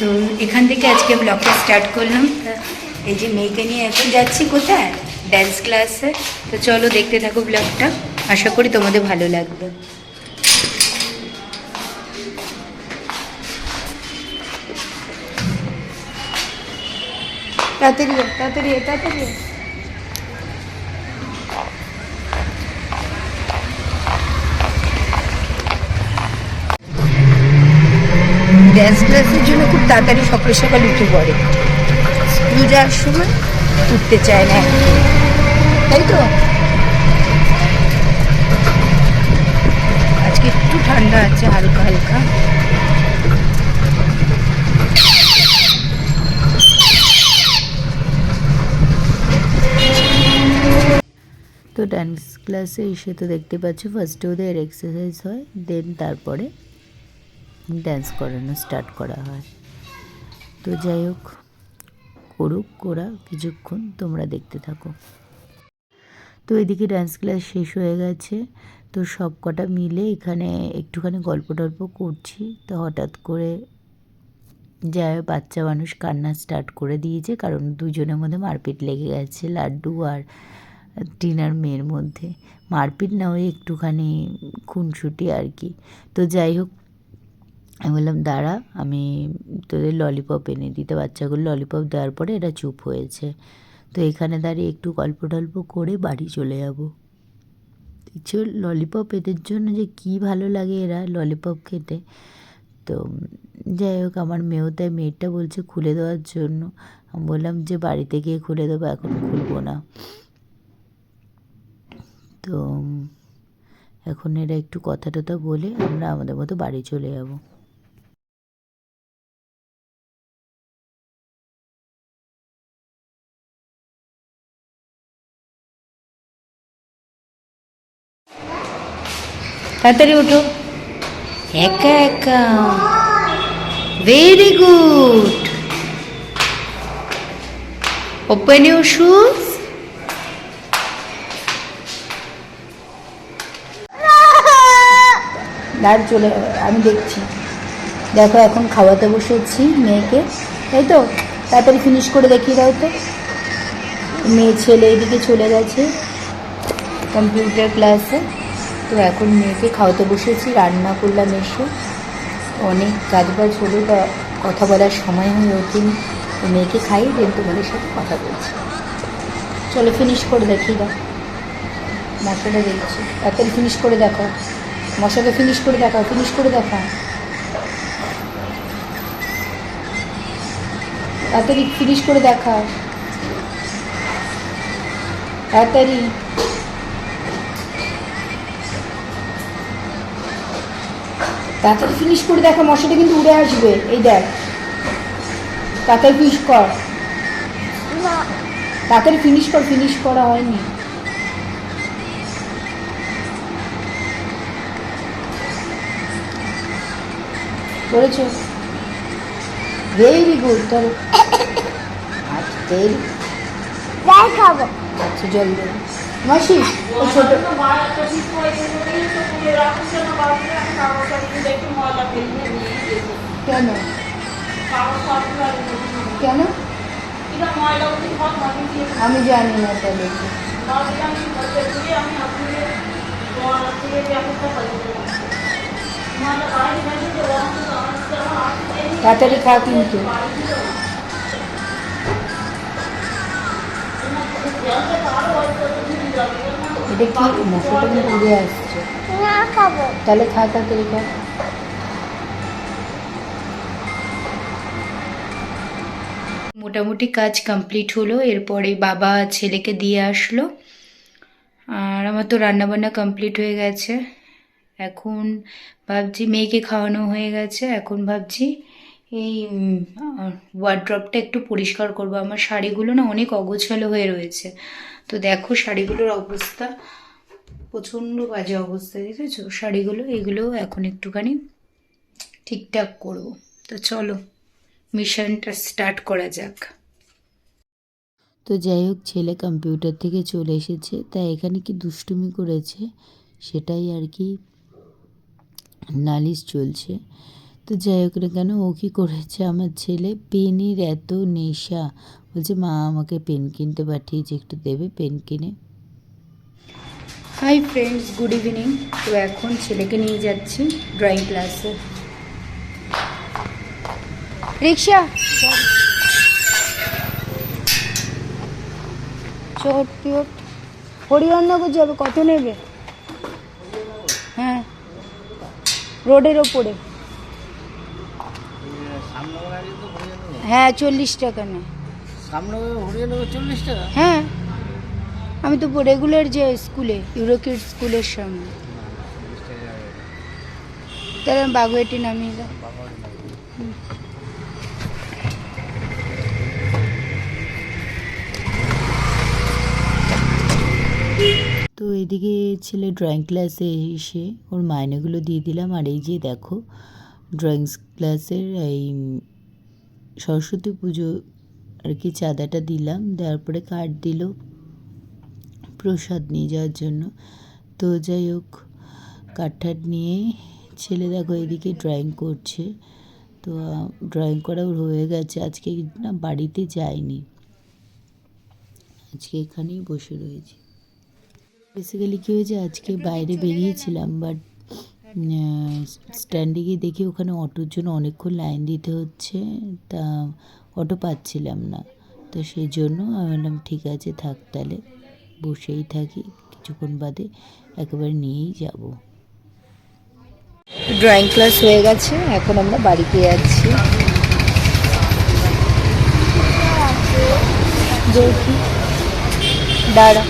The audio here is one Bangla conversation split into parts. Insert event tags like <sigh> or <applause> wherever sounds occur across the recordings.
তো এখান থেকে আজকে ব্লগটা স্টার্ট করলাম। এই যে মেয়েকে নিয়ে এখন যাচ্ছি কোথায়? ড্যান্স ক্লাসে তো চলো দেখতে থাকো ব্লগটা আশা করি তোমাদের ভালো লাগবে। তাড়াতাড়ি তাড়াতাড়ি তাড়াতাড়ি ক্লাসের জন্য খুব তাড়াতাড়ি সকাল সকাল উঠে পড়ে। স্কুল যাওয়ার সময় উঠতে চায় না। তাই তো? আজকে একটু ঠান্ডা আছে, হালকা হালকা। তো ডান্স ক্লাসে এসে তো দেখতে পাচ্ছ ফার্স্টে ওদের এক্সারসাইজ হয় দেন তারপরে ড্যান্স করানো স্টার্ট করা হয়। তো যাই হোক, করুক ওরা, কিছুক্ষণ তোমরা দেখতে থাকো। তো এদিকে ডান্স ক্লাস শেষ হয়ে গেছে। তো সব কটা মিলে এখানে একটুখানি গল্প টল্প করছি। তো হঠাৎ করে যায় বাচ্চা মানুষ কান্না স্টার্ট করে দিয়েছে, কারণ দুজনের মধ্যে মারপিট লেগে গেছে, লাড্ডু আর টিনার মেয়ের মধ্যে। মারপিট না হয়ে একটুখানি খুনসুটি আর কি। তো যাই হোক আমি বললাম, দাঁড়া, আমি তোদের ললিপপ এনে দিতে বাচ্চাগুলো ললিপপ দেওয়ার পরে এরা চুপ হয়েছে। তো এখানে দাঁড়িয়ে একটু গল্প টল্প করে বাড়ি চলে যাব। কিছু ললিপপ এদের জন্য যে কী ভালো লাগে এরা ললিপপ খেতে। তো যাই হোক, আমার মেয়েও তাই মেয়েটা বলছে খুলে দেওয়ার জন্য। আমি বললাম, যে বাড়িতে গিয়ে খুলে দেবো, এখন খুলবো না। তো এখন এরা একটু কথা টথা বলে আমরা আমাদের মতো বাড়ি চলে যাব। তাড়াতাড়ি উঠো। একা একা। Very good open your shoes দাঁড় চলে আমি দেখছি। দেখো, এখন খাওয়াতে বসেছি মেয়েকে। তাই তো, তাড়াতাড়ি ফিনিশ করে দেখিয়ে দাও তো। মেয়ে ছেলে এদিকে চলে গেছে কম্পিউটার ক্লাসে তো এখন মেয়েকে খাওয়াতে বসেছি, রান্না করলাম এসে। অনেক কাজবাজ হলো, তা কথা বলার সময় হয়ে ওঠেনি। মেয়েকে খাই দেন, তোমাদের সাথে কথা বলছি। চলো ফিনিশ করে দেখি দাও মশাটা দেখছি। তাড়াতাড়ি ফিনিশ করে দেখো মশাকে ফিনিশ করে দেখাও ফিনিশ করে দেখাও। তাড়াতাড়ি ফিনিশ করে দেখাও। তাড়াতাড়ি। তাড়াতাড়ি ফিনিশ করে দেখা মশাটা কিন্তু উড়ে আসবে। এই দেখ। তাড়াতাড়ি ফিনিশ কর। তাড়াতাড়ি ফিনিশ কর ফিনিশ করা হয়নি। করেছ? ভেরি <coughs> গুড তেল? আচ্ছা জল দেবো। মাসি ও ছোট কেন কেন আমি জানি না তাহলে তাড়াতাড়ি খা কিন্তু এটা কি? মশলাটা কিন্তু উড়ে আসছে। না খাব। তাহলে খা খা। মোটামুটি কাজ কমপ্লিট হলো এরপরে বাবা ছেলেকে দিয়ে আসলো। আর আমার তো রান্নাবান্না কমপ্লিট হয়ে গেছে। এখন ভাবছি মেয়েকে খাওয়ানো হয়ে গেছে এখন ভাবছি এই ওয়ার্ড্রপটা একটু পরিষ্কার করব। আমার শাড়িগুলো না অনেক অগোছালো হয়ে রয়েছে। তো দেখো শাড়িগুলোর অবস্থা। প্রচণ্ড বাজে অবস্থা, দেখেছ? শাড়িগুলো, এগুলো এখন একটুখানি ঠিকঠাক করব। তো চলো মিশনটা স্টার্ট করা যাক। তো যাই হোক, ছেলে কম্পিউটার থেকে চলে এসেছে, তাই এখানে কি দুষ্টুমি করেছে সেটাই আর কি নালিশ চলছে। তো যাই হোক না কেন ও কী করেছে আমার ছেলে? পেনের এত নেশা। বলছে, মা, আমাকে পেন কিনতে পাঠিয়েছে, একটু দেবে পেন কিনে? হাই ফ্রেন্ডস গুড ইভিনিং তো এখন ছেলেকে নিয়ে যাচ্ছি ড্রয়িং ক্লাসে রিক্সা চট চট। হরিহরনগর যাবে, কত নেবে? হ্যাঁ রোডের ওপরে। হ্যাঁ চল্লিশ টাকা সামনে হরিয়ে চল্লিশ টাকা? হ্যাঁ। আমি তো রেগুলার যে স্কুলে ইউরোকিড স্কুলের সামনে। তাহলে আমি বাগুয়েটি নামিয়ে দাও। তো এদিকে ছেলে ড্রয়িং ক্লাসে এসে ওর মাইনেগুলো দিয়ে দিলাম। আর এই যে দেখো ড্রয়িং ক্লাসের এই সরস্বতী পুজো আর কি চাঁদাটা দিলাম, দেওয়ার পরে কার্ড দিল প্রসাদ নিয়ে যাওয়ার জন্য। তো যাই হোক টার্ড নিয়ে ছেলে দেখো এদিকে ড্রয়িং করছে। তো ড্রয়িং করা ওর হয়ে গেছে। আজকে না বাড়িতে যায়নি। আজকে এখানেই বসে রয়েছে। বেসিক্যালি কী হয়েছে, আজকে বাইরে বেরিয়েছিলাম বাট স্ট্যান্ডে গিয়ে দেখি ওখানে অটোর জন্য অনেকক্ষণ লাইন দিতে হচ্ছে, তা অটো পাচ্ছিলাম না। তো সেই জন্য আমি বললাম, ঠিক আছে, থাক তাহলে, বসেই থাকি, কিছুক্ষণ বাদে একেবারে নিয়েই যাব। ড্রয়িং ক্লাস হয়ে গেছে, এখন আমরা বাড়িতে যাচ্ছি দেখি দাঁড়া।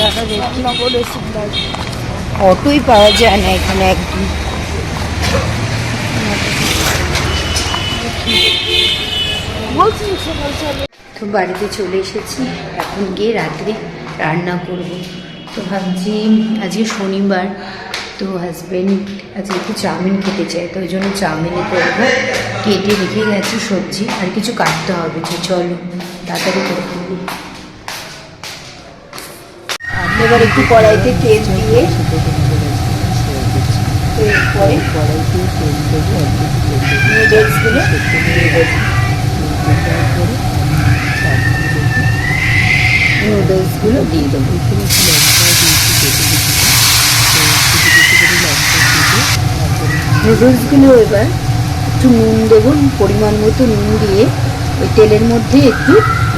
দাঁড়া দেখি অটোই পাওয়া যায় না এখানে একদম। তো বাড়িতে চলে এসেছি, এখন গিয়ে রাত্রে রান্না করব। তো ভাবছি আজকে শনিবার, তো হাজব্যান্ড আজকে একটু চাউমিন খেতে চায়, তো ওই জন্য চাউমিনই করব। কেটে রেখে গেছে সবজি, আর কিছু কাটতে হবে, তো চলো, তাড়াতাড়ি করে এবার একটু কড়াইতে তেল দিয়ে কাছে দেবো নুডলসগুলো নুডলসগুলো দিয়ে দেবো। নুডলসগুলো এবার একটু নুন দেবো, পরিমাণ মতো নুন দিয়ে ওই তেলের মধ্যে একটু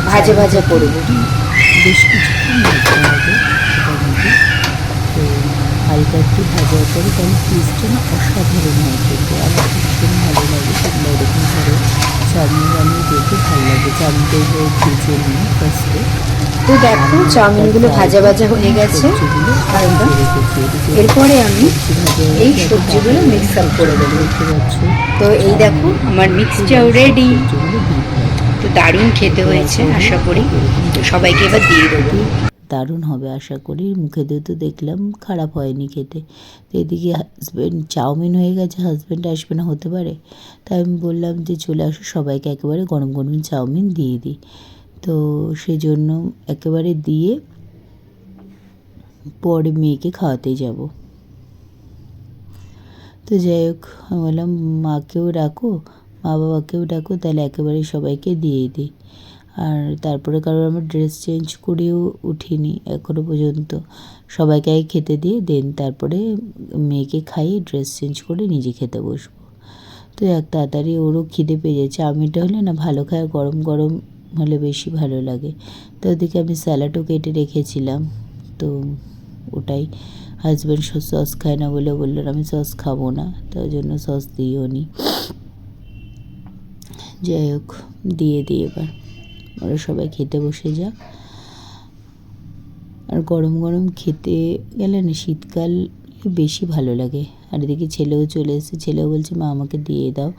ভাজা ভাজা করব বেশ কিছুক্ষণ ভাজতে হবে সেটার মধ্যে তো হালকা একটু ভাজার পরে তাহলে টেস্টটা না অসাধারণ হয় কিন্তু আমার ভীষণ ভালো লাগে তোমরা এরকম ধরো চাউমিন বানিয়ে দেখে ভালো লাগে। চাউমিনটা ভেজে নিই ফার্স্টে তো দেখো চাউমিনগুলো ভাজা ভাজা হয়ে গেছে। এরপরে আমি এই সবজিগুলো mix up করে দেবো। দেখতে পাচ্ছ? তো এই দেখো আমার মিক্সচার রেডি। তো দারুণ খেতে হয়েছে আশা করি সবাইকে এবার দিয়ে দেবো। দারুণ হবে আশা করি। মুখে তো দেখলাম খারাপ হয়নি খেতে। তো এদিকে হাজব্যান্ড চাউমিন হয়ে গেছে হাজব্যান্ড আসবে না হতে পারে। তাই আমি বললাম যে চলে আসো, সবাইকে একেবারে গরম গরম চাউমিন দিয়ে দিই। তো সেজন্য একেবারে দিয়ে পরে মেয়েকে খাওয়াতে যাব। তো যাই হোক, আমি বললাম, মাকেও ডাকো মা বাবাকেও ডাকো, তাহলে একেবারে সবাইকে দিয়ে দিই। আর তারপরে কারোর আমার ড্রেস চেঞ্জ করেও উঠিনি এখনও পর্যন্ত। সবাইকে আগে খেতে দিয়ে দেন তারপরে মেয়েকে খাইয়ে ড্রেস চেঞ্জ করে নিজে খেতে বসবো। তো এক তাড়াতাড়ি ওরও খিদে পেয়ে যাচ্ছে আমিটা হলে না ভালো খায়, গরম গরম হলে বেশি ভালো লাগে। তো ওদিকে আমি স্যালাডও কেটে রেখেছিলাম। তো ওটাই হাজব্যান্ড সস খায় না বলে বললেন আমি সস খাব না। তাই জন্য সস দিও নি যাই হোক, দিয়ে দিই এবার। ওরা সবাই খেতে বসে যাক। আর গরম গরম খেতে গেলে না শীতকাল বেশি ভালো লাগে। আর এদিকে ছেলেও চলে এসেছে, ছেলেও বলছে, মা, আমাকে দিয়ে দাও।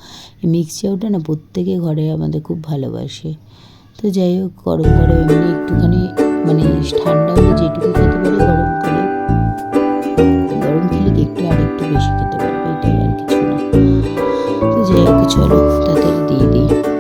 এই মিক্স চাউটা না প্রত্যেকে ঘরে আমাদের খুব ভালোবাসে। তো যাই হোক, গরম গরম এমনি একটুখানি মানে ঠান্ডা হলে যেটুকু খেতে পারে গরম করে গরম খেলে একটু আর একটু বেশি খেতে পারবে? এটাই আর কিছু না। তো যাই হোক, চলো তাদের দিয়ে দিই।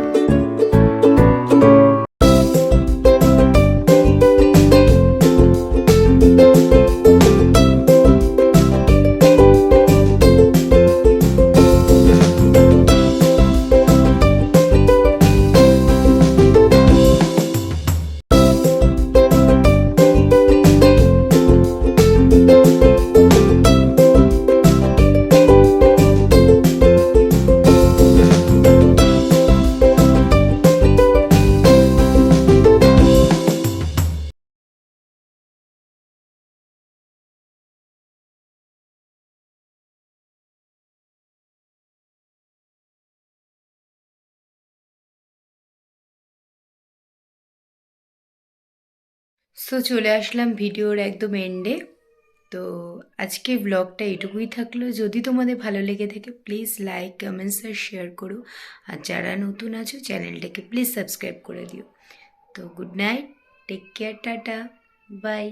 সো চলে আসলাম ভিডিওর একদম এন্ডে তো আজকে ব্লগটা এটুকুই থাকল। যদি তোমাদের ভালো লেগে থাকে প্লিজ লাইক কমেন্টস আর শেয়ার করো। আর যারা নতুন আছো, চ্যানেলটাকে প্লিজ সাবস্ক্রাইব করে দিও। তো good night take care tata bye